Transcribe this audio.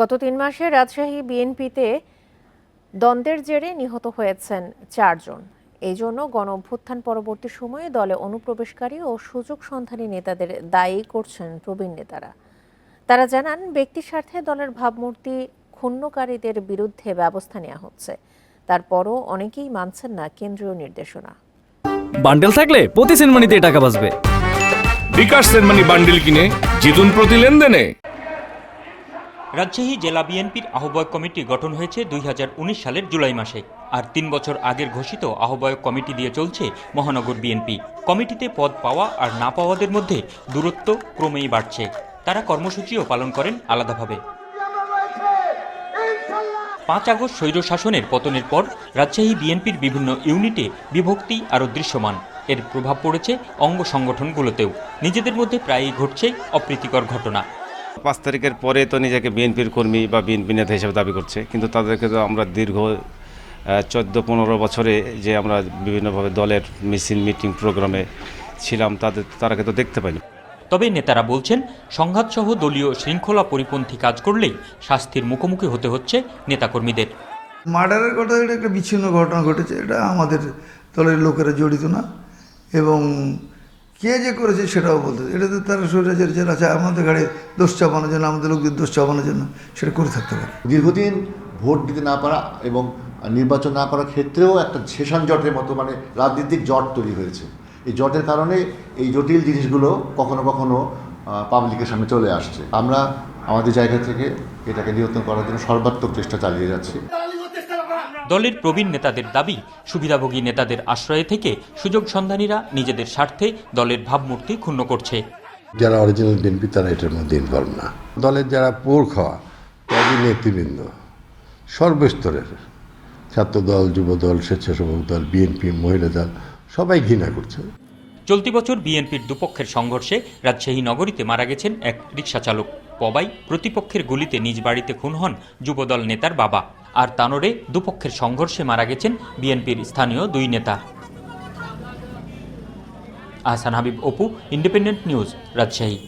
গত তিন মাসে রাজশাহী বিএনপিতে দ্বন্দ্বের জেরে নিহত হয়েছেন চারজন। এই জন্য গণ অভ্যুত্থান পরবর্তী সময়ে দলে অনুপ্রবেশকারী ও সুযোগ সন্ধানী নেতাদের দায়ী করছেন প্রবীণ নেতারা। তারা জানান ব্যক্তি স্বার্থে দলের ভাবমূর্তি ক্ষুণ্ণকারীদের বিরুদ্ধে ব্যবস্থা নেওয়া হচ্ছে। তারপরও অনেকেই মানছেন না কেন্দ্রীয় নির্দেশনা। বান্ডেল থাকলে প্রতি সেনমানিতে টাকা বাঁচবে। বিকাশ সেনমানি বান্ডিল কিনে জিতুন প্রতি লেনদেনে। রাজশাহী জেলা বিএনপির আহ্বায়ক কমিটি গঠন হয়েছে দুই হাজার উনিশ সালের জুলাই মাসে। আর তিন বছর আগের ঘোষিত আহ্বায়ক কমিটি দিয়ে চলছে মহানগর বিএনপি। কমিটিতে পদ পাওয়া আর না পাওয়াদের মধ্যে দূরত্ব ক্রমেই বাড়ছে। তারা কর্মসূচিও পালন করেন আলাদাভাবে। পাঁচ আগস্ট স্বৈর শাসনের পতনের পর রাজশাহী বিএনপির বিভিন্ন ইউনিটে বিভক্তি আরও দৃশ্যমান। এর প্রভাব পড়েছে অঙ্গ সংগঠনগুলোতেও। নিজেদের মধ্যে প্রায়ই ঘটছে অপ্রীতিকর ঘটনা। পাঁচ তারিখের পরে তো নিজেকে বিএনপির কর্মী বা বিএনপি নেতা হিসেবে দাবি করছে। কিন্তু তাদেরকে তো আমরা দীর্ঘ চোদ্দ পনেরো বছরে যে আমরা বিভিন্নভাবে দলের মিছিল মিটিং প্রোগ্রামে ছিলাম তাদের তারাকে তো দেখতে পাইনি। তবে নেতারা বলছেন সংঘাতসহ দলীয় শৃঙ্খলা পরিপন্থী কাজ করলেই শাস্তির মুখোমুখি হতে হচ্ছে নেতাকর্মীদের। মার্ডারের কথা এটা একটা বিচ্ছিন্ন ঘটনা ঘটেছে এটা আমাদের দলের লোকেরা জড়িত না। এবং কে যে করেছে সেটাও বলতে এটা তো তারা স্বৈরাচার যারা আছে আমাদের ঘাড়ে দোষ চাপানোর জন্য, আমাদের লোকদের দোষ চাপানোর জন্য সেটা করে থাকতে পারে। দীর্ঘদিন ভোট দিতে না পারা এবং নির্বাচন না করার ক্ষেত্রেও একটা শেষান জটের মতো মানে রাজনৈতিক জট তৈরি হয়েছে। এই জটের কারণে এই জটিল জিনিসগুলো কখনো কখনো পাবলিকের সামনে চলে আসছে। আমরা আমাদের জায়গা থেকে এটাকে নিয়ন্ত্রণ করার জন্য সর্বাত্মক চেষ্টা চালিয়ে যাচ্ছি। দলের প্রবীণ নেতাদের দাবি সুবিধাভোগী নেতাদের আশ্রয়ে থেকে সুযোগ সন্ধানীরা নিজেদের স্বার্থে দলের ভাবমূর্তি ক্ষুণ্ণ করছে। যারা অরিজিনাল বিএনপি তারা এটার মধ্যে ইনভলভ না। দলের যারা পোর খাওয়া তাদের নেতৃবৃন্দ সর্বস্তরের ছাত্রদল যুবদল স্বেচ্ছাসেবক দল বিএনপি মহিলা দল সবাই ঘৃণা করছে। চলতি বছর বিএনপির দুপক্ষের সংঘর্ষে রাজশাহী নগরীতে মারা গেছেন এক রিক্সা চালক পবাই প্রতিপক্ষের গুলিতে নিজ বাড়িতে খুন হন যুবদল নেতার বাবা। আর তানোরে দুপক্ষের সংঘর্ষে মারা গেছেন বিএনপির স্থানীয় দুই নেতা। Ahsan Habib Apu, independent news, Rajshahi.